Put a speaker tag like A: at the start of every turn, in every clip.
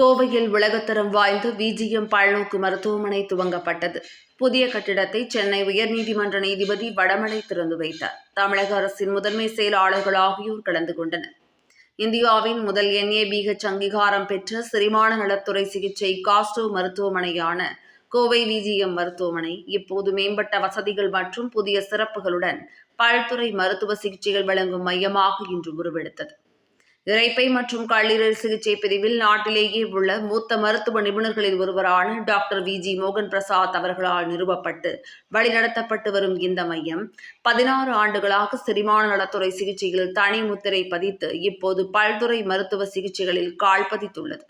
A: கோவையில் உலகத்தரம் வாய்ந்த விஜிஎம் பழநோக்கு மருத்துவமனை துவங்கப்பட்டது. புதிய கட்டிடத்தை சென்னை உயர்நீதிமன்ற நீதிபதி வடமலை திறந்து வைத்தார். தமிழக அரசின் முதன்மை செயலாளர்கள் ஆகியோர் கலந்து கொண்டனர். இந்தியாவின் முதல் என்ஏபிஹெச் அங்கீகாரம் பெற்ற செரிமான நலத்துறை சிகிச்சை காஸ்டோ மருத்துவமனையான கோவை விஜிஎம் மருத்துவமனை இப்போது மேம்பட்ட வசதிகள் மற்றும் புதிய சிறப்புகளுடன் பல்துறை மருத்துவ சிகிச்சைகள் வழங்கும் மையமாக இன்று உருவெடுத்தது. இறைப்பை மற்றும் கல்லீரல் சிகிச்சை பிரிவில் நாட்டிலேயே உள்ள மூத்த மருத்துவ நிபுணர்களில் ஒருவரான டாக்டர் வி ஜி மோகன் பிரசாத் அவர்களால் நிறுவப்பட்டு வழிநடத்தப்பட்டு வரும் இந்த மையம் பதினாறு ஆண்டுகளாக செரிமான நலத்துறை சிகிச்சையில் தனி முத்திரை பதித்து இப்போது பல்துறை மருத்துவ சிகிச்சைகளில் கால் பதித்துள்ளது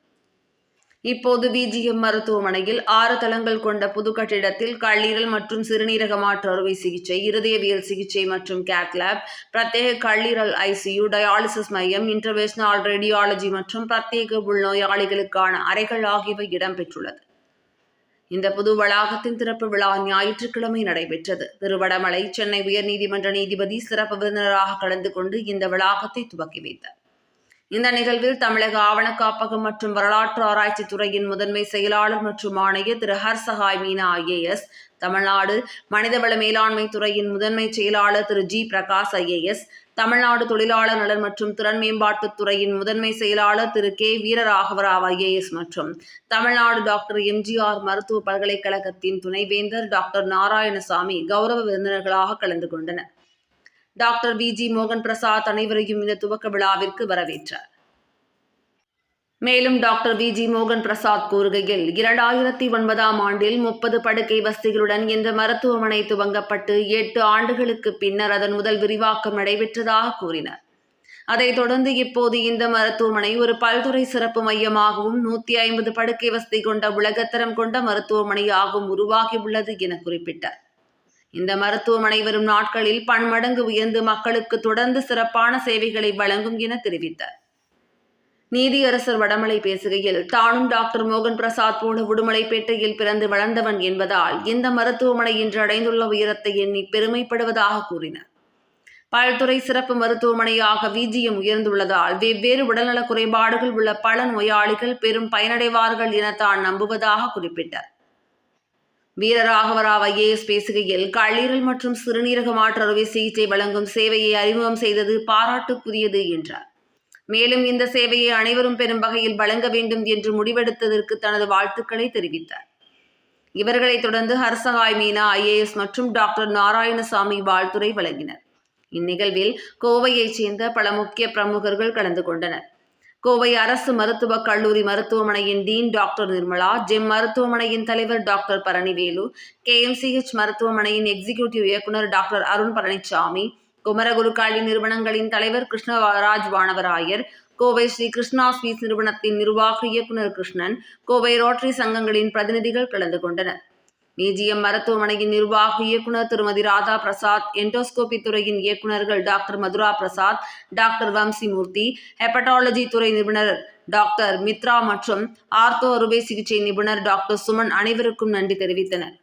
A: இப்போது விஜிஎம் மருத்துவமனையில் ஆறு தளங்கள் கொண்ட புது கட்டிடத்தில் கல்லீரல் மற்றும் சிறுநீரக மாற்று அறுவை சிகிச்சை இருதயவியல் சிகிச்சை மற்றும் கேத்லேப் பிரத்யேக கல்லீரல் ஐசியு டயாலிசிஸ் மையம் இன்டர்வேஷனல் ரேடியாலஜி மற்றும் பிரத்யேக உள்நோயாளிகளுக்கான அறைகள் ஆகியவை இடம்பெற்றுள்ளது. இந்த புது வளாகத்தின் திறப்பு விழா ஞாயிற்றுக்கிழமை நடைபெற்றது. திருவடமலை சென்னை உயர்நீதிமன்ற நீதிபதி சிறப்பு விருந்தினராக கலந்து கொண்டு இந்த வளாகத்தை துவக்கி வைத்தார். இந்த நிகழ்வில் தமிழக ஆவண காப்பகம் மற்றும் வரலாற்று ஆராய்ச்சி துறையின் முதன்மை செயலாளர் மற்றும் ஆணையர் திரு ஹர்சஹாய் மீனா ஐஏஎஸ் தமிழ்நாடு மனிதவள மேலாண்மை துறையின் முதன்மை செயலாளர் திரு ஜி பிரகாஷ் ஐஏஎஸ் தமிழ்நாடு தொழிலாளர் நலன் மற்றும் திறன் மேம்பாட்டுத் துறையின் முதன்மை செயலாளர் திரு கே வீரராகவராவ் ஐஏஎஸ் மற்றும் தமிழ்நாடு டாக்டர் எம்ஜிஆர் மருத்துவ பல்கலைக்கழகத்தின் துணைவேந்தர் டாக்டர் நாராயணசாமி கௌரவ விருந்தினர்களாக கலந்து கொண்டனர். டாக்டர் வி ஜி மோகன் பிரசாத் அனைவரையும் இந்த துவக்க விழாவிற்கு வரவேற்றார். மேலும் டாக்டர் வி ஜி மோகன் பிரசாத் கூறுகையில் இரண்டாயிரத்தி ஒன்பதாம் ஆண்டில் முப்பது படுக்கை வசதிகளுடன் இந்த மருத்துவமனை துவங்கப்பட்டு எட்டு ஆண்டுகளுக்கு பின்னர் அதன் முதல் விரிவாக்கம் நடைபெற்றதாக கூறினார். அதைத் தொடர்ந்து இப்போது இந்த மருத்துவமனை ஒரு பல்துறை சிறப்பு மையமாகவும் நூத்தி ஐம்பது படுக்கை வசதி கொண்ட உலகத்தரம் கொண்ட மருத்துவமனையாகவும் உருவாகியுள்ளது என குறிப்பிட்டார். இந்த மருத்துவமனை வரும் நாட்களில் பன்மடங்கு உயர்ந்து மக்களுக்கு தொடர்ந்து சிறப்பான சேவைகளை வழங்கும் என தெரிவித்தார். நீதியரசர் வடமலை பேசுகையில் தானும் டாக்டர் மோகன் பிரசாத் போல உடுமலைப்பேட்டையில் பிறந்து வளர்ந்தவன் என்பதால் இந்த மருத்துவமனை இன்று அடைந்துள்ள உயரத்தை எண்ணி பெருமைப்படுவதாக கூறினார். பல்துறை சிறப்பு மருத்துவமனையாக விஜிஎம் உயர்ந்துள்ளதால் வெவ்வேறு உடல்நலக் குறைபாடுகள் உள்ள பல நோயாளிகள் பெரும் பயனடைவார்கள் என தான் நம்புவதாக குறிப்பிட்டார். வீரராகவராவ் ஐஏஎஸ் பேசுகையில் கல்லீரல் மற்றும் சிறுநீரக மாற்று அறுவை சிகிச்சை வழங்கும் சேவையை அறிமுகம் செய்தது பாராட்டுக்குரியது என்றார். மேலும் இந்த சேவையை அனைவரும் பெறும் வகையில் வழங்க வேண்டும் என்று முடிவெடுத்ததற்கு தனது வாழ்த்துக்களை தெரிவித்தார். இவர்களைத் தொடர்ந்து ஹர்சகாய் மீனா ஐஏஎஸ் மற்றும் டாக்டர் நாராயணசாமி வாழ்த்துரை வழங்கினர். இந்நிகழ்வில் கோவையைச் சேர்ந்த பல முக்கிய பிரமுகர்கள் கலந்து கொண்டனர். கோவை அரசு மருத்துவக் கல்லூரி மருத்துவமனையின் டீன் டாக்டர் நிர்மலா ஜெம் மருத்துவமனையின் தலைவர் டாக்டர் பழனிவேலு கேஎம்சிஹெச் மருத்துவமனையின் எக்ஸிகியூட்டிவ் இயக்குநர் டாக்டர் அருண் பழனிசாமி குமரகுரு கல்வி நிறுவனங்களின் தலைவர் கிருஷ்ணராஜ் வானவராயர் கோவை ஸ்ரீ கிருஷ்ணா ஸ்வீட்ஸ் நிறுவனத்தின் நிர்வாக இயக்குநர் கிருஷ்ணன் கோவை ரோட்டரி சங்கங்களின் பிரதிநிதிகள் கலந்து கொண்டனர். பிஜிஎம் மருத்துவமனையின் நிர்வாக இயக்குநர் திருமதி ராதா பிரசாத் என்டோஸ்கோபி துறையின் இயக்குநர்கள் doctor Madhura Prasad doctor Vamsimurthy hepatology துறை நிபுணர் டாக்டர் மித்ரா மற்றும் ஆர்த்தோ அறுவை சிகிச்சை நிபுணர் டாக்டர் சுமன் அனைவருக்கும் நன்றி தெரிவித்தனர்.